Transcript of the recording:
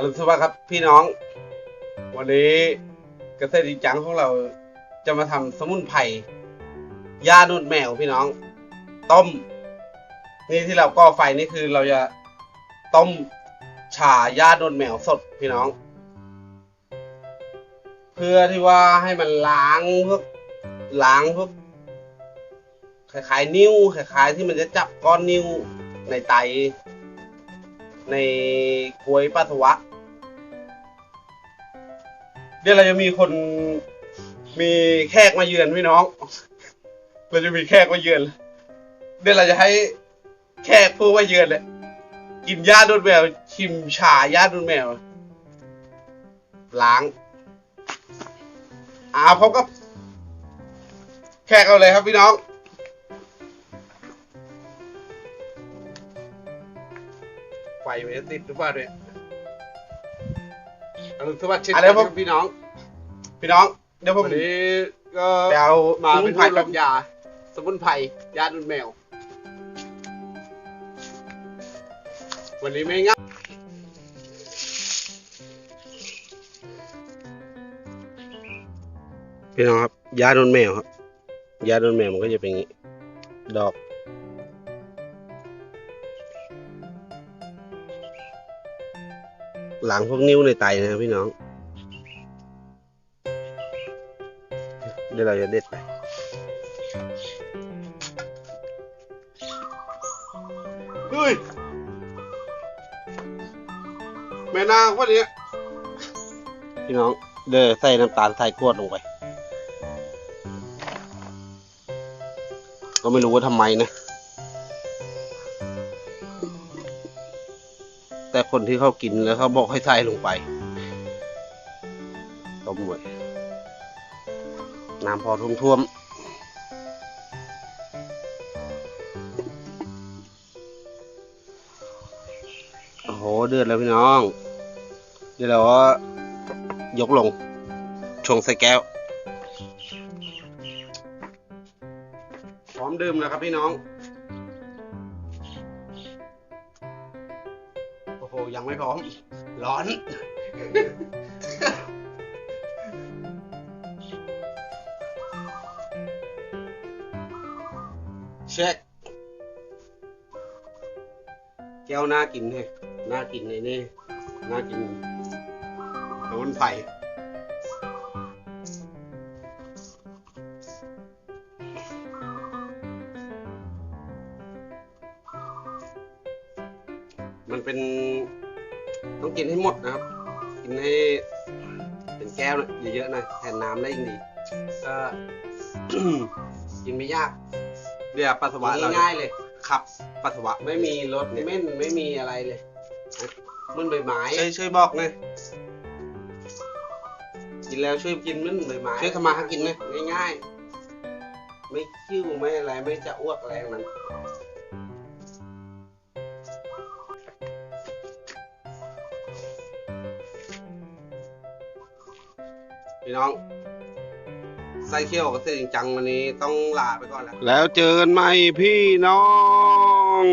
อรุณสวัสดิ์ครับพี่น้อง วันนี้เกษตรจริงจังของเราจะมาทำสมุนไพรยาหนุดแมวพี่น้อง ต้ม นี่ที่เราก่อไฟนี่คือเราจะต้มฉายาหนุดแมวสดพี่น้อง เพื่อที่ว่าให้มันล้างพวกล้างพวกคล้ายๆนิ้วคล้ายๆที่มันจะจับก้อนนิ้วในไตในกล้วยปัสสาวะ เดี๋ยวเราจะมีคนมีแขกมาเยือนพี่น้อง เราจะมีแขกมาเยือน เดี๋ยวเราจะให้แขกผู้มาเยือนเลยกินหญ้าดูดแมวชิมชาหญ้าดูดแมวล้างอ่าพบกับแขกเราเลยครับพี่น้องไฟมันจะติดหรือเปล่าเนี่ย อรุณสวัสดิ์เช่นอะไรกันคครัรับบพี่น้องพี่น้อง เดี๋ยวผมวันนี้ก็ไปเอามาสมุเป็นนไพรผู้แบลบงยา สมุนไพรยาดุนแมว วันนี้ไม่ง่ายพี่น้องครับ ยาโดนแมวครับ ยาโดนแมวมันก็จะเป็นอย่างนี้ ดอก หลังพวกนิ้วในไตนะครับพี่น้อง เดี๋ยวเราจะเด็ดไปเฮ้ยแม่นางพวกนี้พี่น้อง เด้อใส่น้ำตาลใส่กรวดลงไป ก็ไม่รู้ว่าทำไมนะ คนที่เขากินแล้วเขาบอกให้ใส่ลงไปต้มไว้น้ำพอท่วมๆ โอ้โห เดือดแล้วพี่น้อง เดี๋ยวเรายกลง ชงใส่แก้ว พร้อมดื่มแล้วครับพี่น้อง ยังไม่พร้อม ร้อน เช็คแก้วน่ากินเลยน่ากินในนี่น่ากินโดนไพ มันเป็นต้องกินให้หมดนะครับ กินให้เป็นแก้วนะเยอะๆหนะแทนน้ำได้ยิ่งดีก็กินไม่ยากเดี๋ยวปัสสาวะเราง่ายๆเลยขับปัสสาวะไม่มีรสเม่นไม่มีอะไรเลยมันใบไม้ช่วยช่วยบอกหน่อยกินแล้วช่วยกินมันใบไม้ช่วยทำมาหากินนะง่ายๆ ไม่คิ้วไม่อะไรไม่จะอ้วกอะไรทั้งนั้น พี่น้องไส้เคี่ยวกับเส้นจริงจังวันนี้ต้องลาไปก่อนแล้ว แล้วเจอกันใหม่พี่น้อง